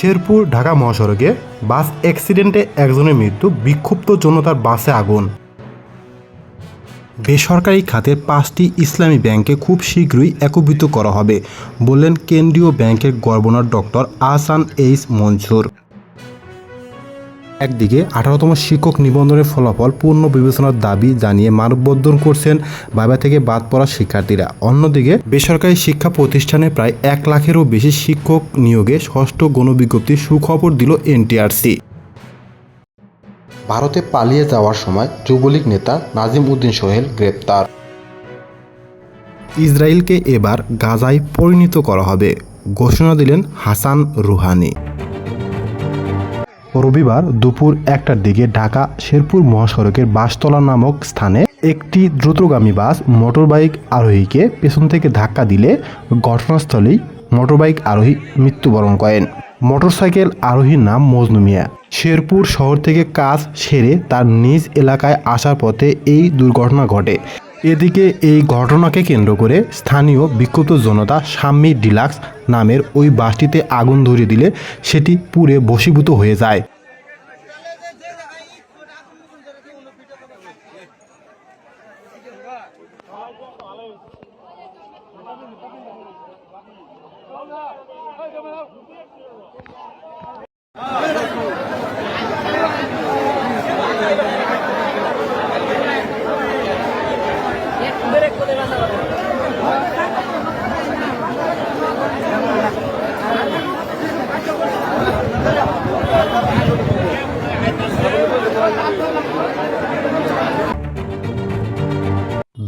শেরপুর, ঢাকা মহাসড়কে বাস অ্যাক্সিডেন্টে একজনের মৃত্যু, বিক্ষুব্ধ জনতার বাসে আগুন। বেসরকারি খাতের পাঁচটি ইসলামী ব্যাংকে খুব শীঘ্রই একীভূত করা হবে, বললেন কেন্দ্রীয় ব্যাংকের governor doctor Ahsan H Mansur. একদিকে আঠারোতম শিক্ষক নিবন্ধনের ফলাফল পূর্ণ বিবেচনার দাবি জানিয়ে মানববন্ধন করছেন বাইবা থেকে বাদ পড়া শিক্ষার্থীরা। অন্যদিকে বেসরকারি শিক্ষা প্রতিষ্ঠানে প্রায় এক লাখেরও বেশি শিক্ষক নিয়োগে ষষ্ঠ গণবিজ্ঞপ্তি সুখবর দিল এনটিআরসি। ভারতে পালিয়ে যাওয়ার সময় যুবলীগ নেতা নাজিম উদ্দিন সোহেল গ্রেপ্তার। ইসরায়েলকে এবার গাজায় পরিণত করা হবে, ঘোষণা দিলেন হাসান রুহানি। রবিবার দুপুর একটার দিকে ঢাকা শেরপুর মহাসড়কের বাসতলা নামক স্থানে একটি দ্রুতগামী বাস মোটরবাইক আরোহীকে পেছন থেকে ধাক্কা দিলে ঘটনাস্থলেই মোটরবাইক আরোহী মৃত্যুবরণ করেন। মোটরসাইকেল আরোহীর নাম মজনু মিয়া। শেরপুর শহর থেকে কাজ সেরে তার নিজ এলাকায় আসার পথে এই দুর্ঘটনা ঘটে। এদিকে এই ঘটনাকে কেন্দ্র করে স্থানীয় বিক্ষুব্ধ জনতা সাম্মি ডিলাক্স নামের ওই বাসটিতে আগুন ধরিয়ে দিলে সেটি পুড়ে বশীভূত হয়ে যায়।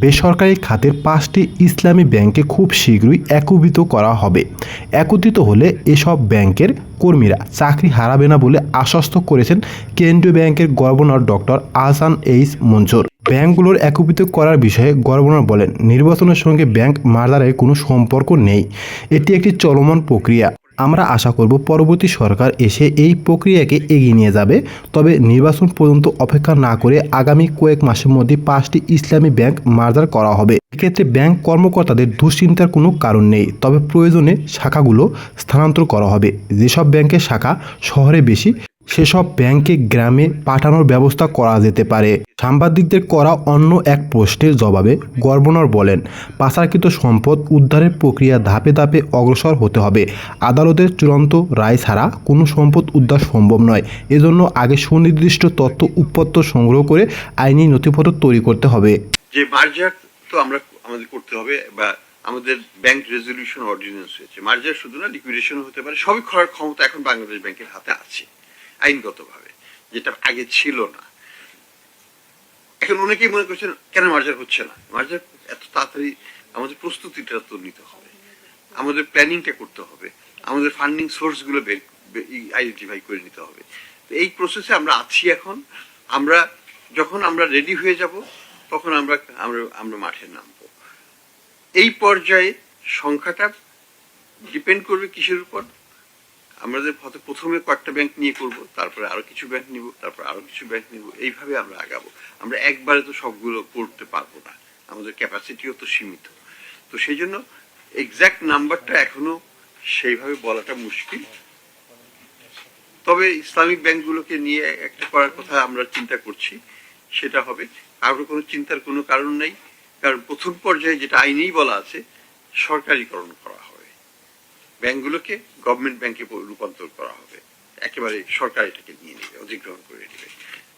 বেসরকারি খাতের পাঁচটি ইসলামী ব্যাংকে খুব শীঘ্রই একীভূত করা হবে। একত্রিত হলে এসব ব্যাংকের কর্মীরা চাকরি হারাবে না বলে আশ্বস্ত করেছেন কেন্দ্রীয় ব্যাংকের governor doctor Ahsan H Mansur. ব্যাংকগুলোর একীভূত করার বিষয়ে গভর্নর বলেন, নির্বাচনের সঙ্গে ব্যাংক মার্জারের কোনো সম্পর্ক নেই। এটি একটি চলমান প্রক্রিয়া। আমরা আশা করব পরবর্তী সরকার এসে এই প্রক্রিয়াকে এগিয়ে নিয়ে যাবে। তবে নির্বাচন পর্যন্ত অপেক্ষা না করে আগামী কয়েক মাসের মধ্যে পাঁচটি ইসলামী ব্যাংক মার্জার করা হবে। এক্ষেত্রে ব্যাংক কর্মকর্তাদের দুশ্চিন্তার কোনো কারণ নেই, তবে প্রয়োজনে শাখাগুলো স্থানান্তর করা হবে। যেসব ব্যাংকের শাখা শহরে বেশি সেসব ব্যাংকে গ্রামে পাঠানোর ব্যবস্থা করা যেতে পারে। সাংবাদিকদের করা অন্য এক প্রশ্নের জবাবে গভর্নর বলেন, পাচারকৃত সম্পদ উদ্ধারের প্রক্রিয়া ধাপে ধাপে অগ্রসর হতে হবে। আদালতের চূড়ান্ত রায় ছাড়া কোনো সম্পদ উদ্ধার সম্ভব নয়। এজন্য আগে সুনির্দিষ্ট তথ্য উৎপত্ত সংগ্রহ করে আইনি নথিপত্র তৈরি করতে হবে। যে মার্জার তো আমরা আমাদের করতে হবে বা আমাদের ব্যাংক রেজলিউশন অর্ডিন্যান্স হয়েছে মার্জার শুধু না লিকুইডেশন হতে পারে। সবই করার ক্ষমতা এখন বাংলাদেশ ব্যাংকের হাতে আছে। আইনগতভাবে, যেটা আগে ছিল না। এখন অনেকেই মনে করছেন, কেন মার্জার হচ্ছে না? মার্জার এত তাড়াতাড়ি আমাদের প্রস্তুতিটা তো নিতে হবে। আমাদের প্ল্যানিংটা করতে হবে। আমাদের ফান্ডিং সোর্সগুলো বের আইডেন্টিফাই করে নিতে হবে। এই প্রসেসে আমরা আছি এখন। আমরা, যখন আমরা রেডি হয়ে যাব, তখন আমরা আমরা আমরা মাঠে নামবো। এই পর্যায়ে সংখ্যাটা ডিপেন্ড করবে কিসের উপর? আমাদের হয়তো প্রথমে কয়েকটা ব্যাংক নিয়ে করব, তারপরে আরও কিছু ব্যাংক নিব, তারপর আরও কিছু ব্যাংক নিব, এইভাবে আমরা আগাবো। আমরা একবারে তো সবগুলো করতে পারব না। আমাদের ক্যাপাসিটিও তো সীমিত। তো সেই জন্য এক্সাক্ট নাম্বারটা এখনও সেইভাবে বলাটা মুশকিল। তবে ইসলামিক ব্যাংকগুলোকে নিয়ে একটা করার কথা আমরা চিন্তা করছি, সেটা হবে। কারোর কোনো চিন্তার কোনো কারণ নেই। কারণ প্রথম পর্যায়ে যেটা আইনেই বলা আছে, সরকারিকরণ করা হবে। ব্যাংকগুলোকে গভর্নমেন্ট ব্যাংকে রূপান্তর করা হবে। একেবারে সরকার এটাকে নিয়ে নেবে, অধিগ্রহণ করে নেবে।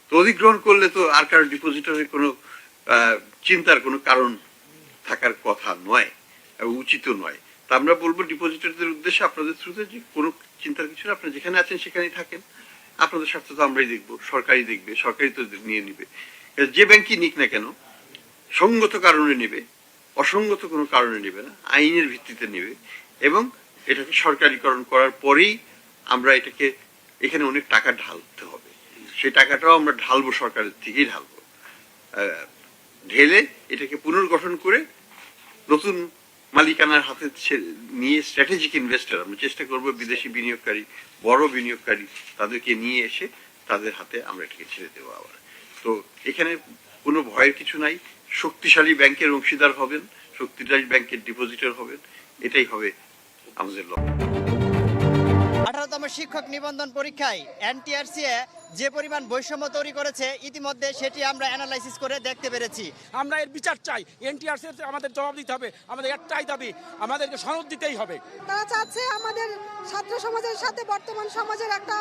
তো অধিগ্রহণ করলে তো আর কারও ডিপোজিটরের কোনো চিন্তার কোনো কারণ থাকার কথা নয় উচিত নয়। তা আমরা বলব ডিপোজিটরদের উদ্দেশ্যে আপনাদের থ্রুতে যে কোনো চিন্তার কিছু না আপনারা যেখানে আছেন সেখানেই থাকেন। আপনাদের স্বার্থ তো আমরাই দেখব, সরকারই দেখবে, সরকারই তো নিয়ে নিবে। যে ব্যাংকই নিক না কেন, সঙ্গত কারণে নেবে, অসঙ্গত কোনো কারণে নেবে না, আইনের ভিত্তিতে নেবে, এবং এটাকে সরকারিকরণ করার পরেই আমরা এটাকে এখানে অনেক টাকা ঢালতে হবে। সেই টাকাটাও আমরা ঢালবো সরকারের থেকেই ঢালবো। ঢেলে এটাকে পুনর্গঠন করে নতুন মালিকানার হাতে নিয়ে স্ট্র্যাটেজিক ইনভেস্টর আমরা চেষ্টা করব বিদেশি বিনিয়োগকারী, বড় বিনিয়োগকারী তাদেরকে নিয়ে এসে তাদের হাতে আমরা এটাকে ছেড়ে দেবো আবার। তো এখানে কোনো ভয়ের কিছু নাই। শক্তিশালী ব্যাংকের অংশীদার হবেন, শক্তিশালী ব্যাংকের ডিপোজিটর হবেন, এটাই হবে আঠারোতম শিক্ষক নিবন্ধন পরীক্ষায় এনটিআরসি যে পরিমাণ বৈষম্য তৈরি করেছে ইতিমধ্যে সেটি আমরা অ্যানালাইসিস করে দেখতে পেরেছি। আমরা এর বিচার চাই। এনটিআরসি আমাদের জবাব দিতে হবে। আমাদের একটাই দাবি আমাদেরকে সনদ দিতেই হবে। তারা চাচ্ছে আমাদের ছাত্র সমাজের সাথে বর্তমান সমাজের একটা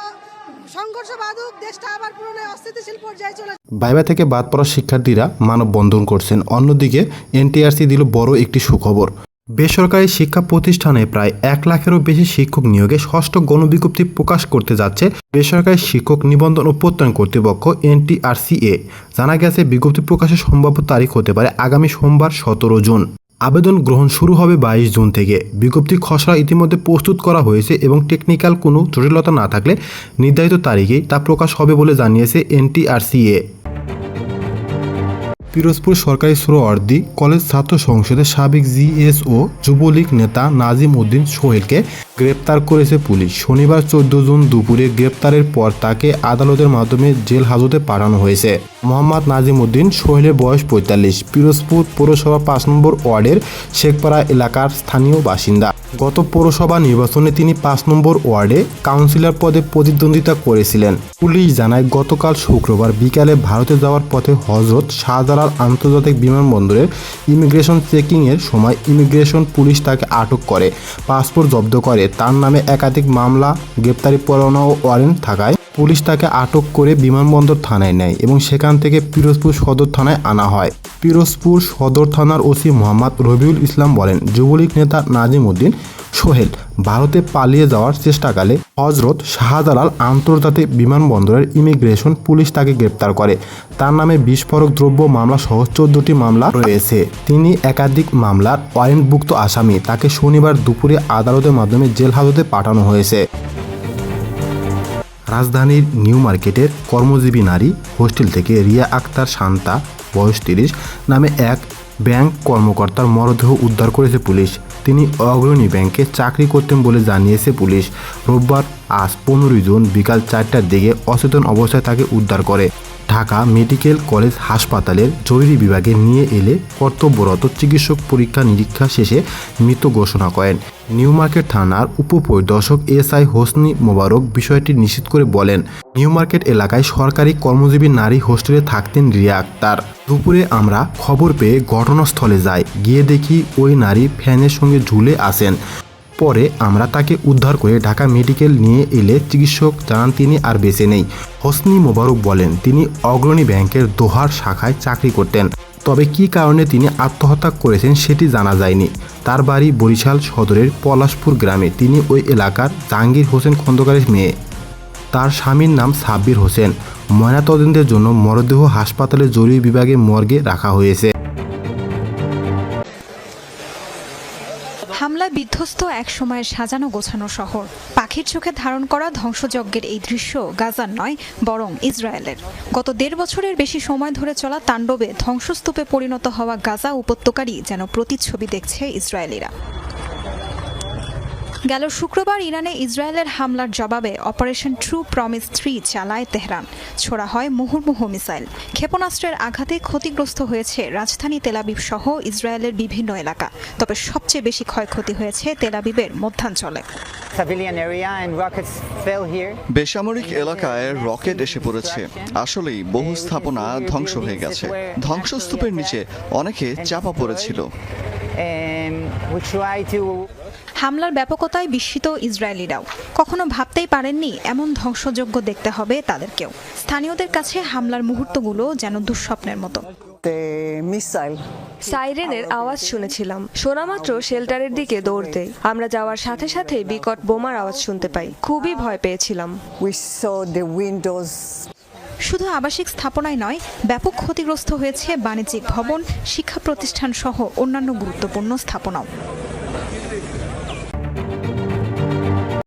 সংঘর্ষ বাধুক দেশটা আবার পুরনো অস্থিতিশীল পর্যায়ে চলে ভাইবা থেকে বাদ পড়া শিক্ষার্থীরা মানববন্ধন করছেন। অন্যদিকে এনটিআরসি দিল বড় একটি সুখবর। বেসরকারি শিক্ষা প্রতিষ্ঠানে প্রায় এক লাখেরও বেশি শিক্ষক নিয়োগে ষষ্ঠ গণবিজ্ঞপ্তি প্রকাশ করতে যাচ্ছে বেসরকারি শিক্ষক নিবন্ধন ও প্রত্যয়ন কর্তৃপক্ষ, এনটিআরসিএ। জানা গেছে, বিজ্ঞপ্তি প্রকাশের সম্ভাব্য তারিখ হতে পারে আগামী সোমবার, সতেরো জুন। আবেদন গ্রহণ শুরু হবে বাইশ জুন থেকে। বিজ্ঞপ্তি খসড়া ইতিমধ্যে প্রস্তুত করা হয়েছে এবং টেকনিক্যাল কোনো জটিলতা না থাকলে নির্ধারিত তারিখেই তা প্রকাশ হবে বলে জানিয়েছে এনটিআরসিএ। পিরোজপুর সরকারি সুর সোহরাওয়ার্দী কলেজ ছাত্র সংসদের সাবেক জিএসও যুবলীগ নেতা নাজিম উদ্দিন সোহেলকে গ্রেপ্তার করেছে পুলিশ। শনিবার চোদ্দ জুন দুপুরে গ্রেপ্তারের পর তাকে আদালতের মাধ্যমে জেল হাজতে পাঠানো হয়েছে। মোহাম্মদ নাজিম উদ্দিন সোহেলের বয়স পঁয়তাল্লিশ। পিরোজপুর পৌরসভা পাঁচ নম্বর ওয়ার্ডের শেখপাড়া এলাকার স্থানীয় বাসিন্দা। গত পৌরসভা নির্বাচনে তিনি পাঁচ নম্বর ওয়ার্ডে কাউন্সিলর পদে প্রতিদ্বন্দ্বিতা করেছিলেন। পুলিশ জানায়, গতকাল শুক্রবার বিকালে ভারতে যাওয়ার পথে হজরত শাহজালাল আন্তর্জাতিক বিমানবন্দরে ইমিগ্রেশন চেকিংয়ের সময় ইমিগ্রেশন পুলিশ তাকে আটক করে, পাসপোর্ট জব্দ করে। তার নামে একাধিক মামলা, গ্রেপ্তারি পরোয়ানা ও ওয়ারেন্ট থাকায় পুলিশ তাকে আটক করে বিমানবন্দর থানায় নেয় এবং সেখান থেকে পিরোজপুর সদর থানায় আনা হয়। পিরোজপুর সদর থানার ওসি মোহাম্মদ রবিউল ইসলাম বলেন, যুবলীগ নেতা নাজিম উদ্দিন সোহেল ভারতে পালিয়ে যাওয়ার চেষ্টাকালে হজরত শাহজালাল আন্তর্জাতিক বিমানবন্দরের ইমিগ্রেশন পুলিশ তাকে গ্রেপ্তার করে। তার নামে বিস্ফোরক দ্রব্য মামলা সহ চোদ্দটি মামলা রয়েছে। তিনি একাধিক মামলার ওয়ারেন্টভুক্ত আসামি। তাকে শনিবার দুপুরে আদালতের মাধ্যমে জেল হাজতে পাঠানো হয়েছে। রাজধানীর নিউ মার্কেটের কর্মজীবী নারী হোস্টেল থেকে রিয়া আক্তার শান্তা, বয়স তিরিশ, নামে এক ব্যাংক কর্মকর্তার মরদেহ উদ্ধার করেছে পুলিশ। তিনি অগ্রণী ব্যাংকে চাকরি করতেন বলে জানিয়েছে পুলিশ। রোববার আজ পনেরোই জুন বিকাল চারটার দিকে অচেতন অবস্থায় তাকে উদ্ধার করে। ঢাকা মেডিকেল কলেজ হাসপাতালের জরুরি বিভাগে নিয়ে এলে কর্তব্যরত চিকিৎসক পরীক্ষা নিরীক্ষা শেষে মৃত ঘোষণা করেন। নিউ মার্কেট থানার উপপরিদর্শক এস আই হোসনি মোবারক বিষয়টি নিশ্চিত করে বলেন নিউ মার্কেট এলাকায় সরকারি কর্মজীবী নারী হোস্টেলে থাকতেন রিয়া আক্তার। দুপুরে আমরা খবর পেয়ে ঘটনাস্থলে যাই, গিয়ে দেখি ওই নারী ফ্যানের সঙ্গে ঝুলে আসেন পরে আমরা তাকে উদ্ধার করে ঢাকা মেডিকেল নিয়ে এলে চিকিৎসক জানান তিনি আর বেঁচে নেই। হোসনি মোবারক বলেন, তিনি অগ্রণী ব্যাংকের দোহার শাখায় চাকরি করতেন। তবে কী কারণে তিনি আত্মহত্যা করেছেন সেটি জানা যায়নি। তার বাড়ি বরিশাল সদরের পলাশপুর গ্রামে তিনি ওই এলাকার জাহাঙ্গীর হোসেন খন্দকারের মেয়ে। তার স্বামীর নাম সাব্বির হোসেন। ময়নাতদন্তের জন্য মরদেহ হাসপাতালের জরুরি বিভাগে মর্গে রাখা হয়েছে। বিধ্বস্ত এক সময়ের সাজানো গোছানো শহর। পাখির চোখে ধারণ করা ধ্বংসযজ্ঞের এই দৃশ্য গাজার নয়, বরং ইসরায়েলের। গত দেড় বছরের বেশি সময় ধরে চলা তাণ্ডবে ধ্বংসস্তূপে পরিণত হওয়া গাজা উপত্যকারই যেন প্রতিচ্ছবি দেখছে ইসরায়েলিরা। গেল শুক্রবার ইরানে ইসরায়েলের হামলার জবাবে অপারেশন ট্রু প্রমিস থ্রি চালায় তেহরান। ছোড়া হয় মুহুর্মুহু মিসাইল। ক্ষেপণাস্ত্রের আঘাতে ক্ষতিগ্রস্ত হয়েছে রাজধানী তেলাবিব সহ ইসরায়েলের বিভিন্ন এলাকা। তবে সবচেয়ে বেশি ক্ষয়ক্ষতি হয়েছে তেলাবিবের মধ্যাঞ্চলে. বেসামরিক এলাকায় রকেট এসে পড়েছে। আসলেই বহু স্থাপনা ধ্বংস হয়ে গেছে। ধ্বংসস্তূপের নিচে অনেকে চাপা পড়েছিল। হামলার ব্যাপকতায় বিস্মিত ইসরায়েলিরাও। কখনো ভাবতেই পারেননি এমন ধ্বংসযজ্ঞ দেখতে হবে তাদেরকেও। স্থানীয়দের কাছে হামলার মুহূর্তগুলো যেন দুঃস্বপ্নের মতো. সাইরেনের আওয়াজ শুনেছিলাম। শোনামাত্র শেল্টারের দিকে দৌড়তে। আমরা যাওয়ার সাথে সাথে বিকট বোমার আওয়াজ শুনতে পাই। খুবই ভয় পেয়েছিলাম। শুধু আবাসিক স্থাপনায় নয় ব্যাপক ক্ষতিগ্রস্ত হয়েছে বাণিজ্যিক ভবন শিক্ষা প্রতিষ্ঠান সহ অন্যান্য গুরুত্বপূর্ণ স্থাপনাও।